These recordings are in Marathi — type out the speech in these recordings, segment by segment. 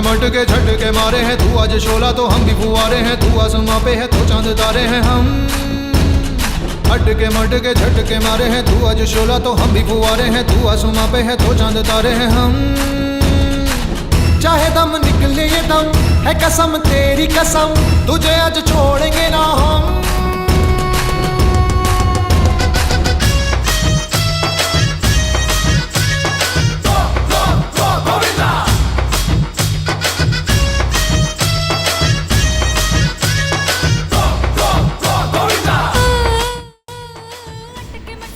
मटके, झटके मारे हैं। तू आज शोला तो हम भी फुआरे हैं। तू आसमां पे है तो चाँद तारे हैं। हम हटके मटके, झटके मारे हैं। तू आज शोला तो हम भी फुआरे हैं। तू आसमां पे है तो चाँद तारे हैं। हम चाहे दम निकले ये दम, है कसम तेरी कसम, तुझे आज छोड़ेंगे ना हम।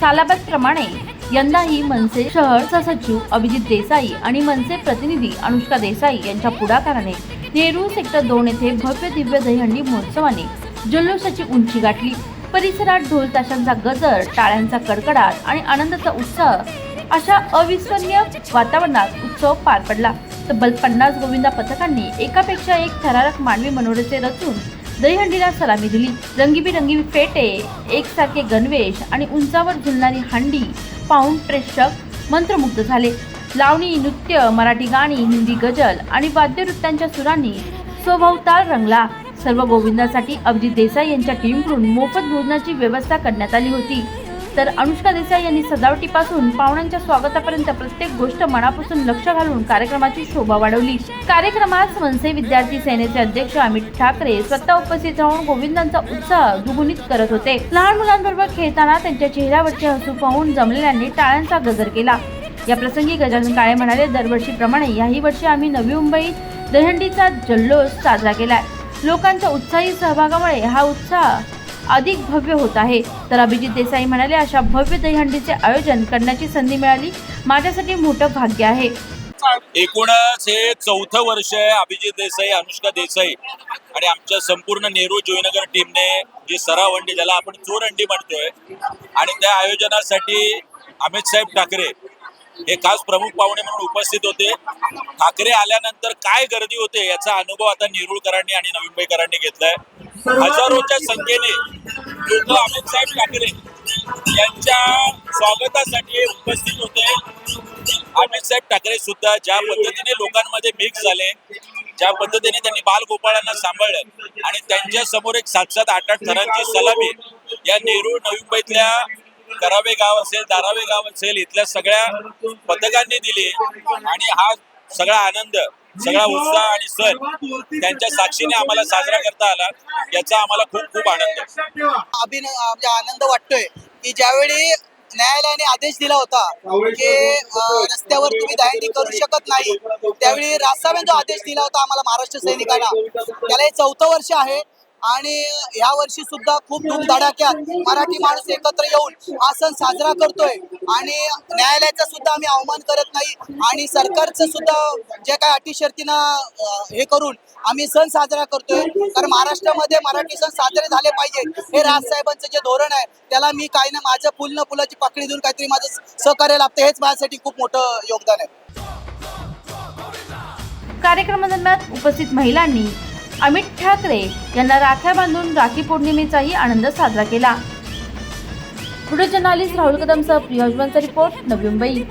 सालाबादप्रमाणे यंदाही मनसे शहर सहसचिव अभिजित देसाई आणि मनसे प्रतिनिधी अनुष्का देसाई यांच्या पुढाकाराने नेहरू सेक्टर दोन येथे भव्य दिव्य दहीहंडी महोत्सवाने जल्लोषाची उंची गाठली. परिसरात ढोल ताशांचा गजर टाळ्यांचा कडकडाट आणि आनंदाचा उत्साह अशा अविस्मरणीय वातावरणात उत्सव पार पडला. तब्बल पन्नास गोविंदा पथकांनी एकापेक्षा एक थरारक मानवी मनोरचे रचून दहीहंडीला सलामी दिली. रंगीबिरंगी फेटे एकसारखे गणवेश आणि उंचावर झुलणारी हंडी पाहून प्रेक्षक मंत्रमुग्ध झाले. लावणी नृत्य मराठी गाणी हिंदी गजल आणि वाद्यनृत्यांच्या सुरांनी स्वभावताल रंगला. सर्व गोविंदासाठी अभिजित देसाई यांच्या टीमकडून मोफत भोजनाची व्यवस्था करण्यात आली होती. तर अनुष्का देसाई यांनी सजावटीपासून पाहुण्यांच्या स्वागतापर्यंत प्रत्येक गोष्ट मनापासून लक्ष घालून कार्यक्रमाची शोभा वाढवली. कार्यक्रमात मनसे विद्यार्थी सेनेचे अध्यक्ष अमित ठाकरे स्वतः उपस्थित राहून गोविंदांचा उत्साह दुगुणित करत होते. लहान मुलांबरोबर खेळताना त्यांच्या चेहऱ्यावरचे हसू पाहून जमलेल्यांनी टाळ्यांचा गजर केला. या प्रसंगी गजानन काळे म्हणाले दरवर्षीप्रमाणे याही वर्षी आम्ही नवी मुंबईत दहंडीचा जल्लोष साजरा केलाय. लोकांच्या उत्साही सहभागामुळे हा उत्साह अधिक भव्य होत आहे. तर अभिजित देसाई म्हणाले अशा भव्य दहीहंडीचे आयोजन करण्याची संधी मिळाली. माझ्यासाठी मोठं भाग्य आहे. एकूणच हे चौथं वर्ष आहे अभिजित देसाई अनुष्का देसाई. आणि आमच्या संपूर्ण नेहरू जयनगर टीमने जी सराव हंडी ज्याला आपण चोर हंडी म्हणतोय आणि त्या आयोजनासाठी अमित साहेब ठाकरे हे खास प्रमुख पाहुणे म्हणून उपस्थित होते. ठाकरे आल्यानंतर काय गर्दी होते याचा अनुभव आता नेरुळकरांनी आणि नवीन भाईकरांनी घेतलाय. हजारोच्या संख्येने लोक अमित साहेब ठाकरे यांच्या स्वागतासाठी उपस्थित होते. अमित साहेब ठाकरे सुद्धा ज्या पद्धतीने लोकांमध्ये मिक्स झाले ज्या पद्धतीने त्यांनी बालगोपाळांना सांभाळलं आणि त्यांच्यासमोर एक सात सात आठ आठ थरांची सलामी या नेरूळ नवी मुंबईतल्या करावे गाव असेल दारावे गाव असेल इथल्या सगळ्या पथकांनी दिली. आणि हा सगळा आनंद सगळा उत्साह आणि सण त्यांच्या साक्षीने आम्हाला साजरा करता आला. याचा आम्हाला खूप खूप आनंद. आहे अभिन म्हणजे आनंद वाटतोय की ज्यावेळी न्यायालयाने आदेश दिला होता की रस्त्यावर तुम्ही दहीहंडी करू शकत नाही त्यावेळी रासावे जो आदेश दिला होता आम्हाला महाराष्ट्र सैनिकांना त्याला हे चौथं वर्ष आहे. आणि या वर्षी सुद्धा खूप धूमधडाक्यात मराठी माणूस एकत्र येऊन हा सण साजरा करतोय. आणि न्यायालयाचा सुद्धा आम्ही अवमान करत नाही आणि सरकारचं सुद्धा जे काय अटी शर्तीनं हे करून आम्ही सण साजरा करतोय. तर महाराष्ट्रामध्ये मराठी सण साजरे झाले पाहिजे हे राजसाहेबांचं जे धोरण आहे त्याला मी काही ना माझं फुल न फुलाची पकडी देऊन काहीतरी माझं सहकार्य लागतं हेच माझ्यासाठी खूप मोठं योगदान आहे. कार्यक्रमादरम्यान उपस्थित महिलांनी अमित ठाकरे यांना राख्या बांधून राखी पौर्णिमेचाही आनंद साजरा केला. व्हिडिओ जर्नालिस्ट राहुल कदमसह प्रिया रिपोर्ट नवी मुंबई.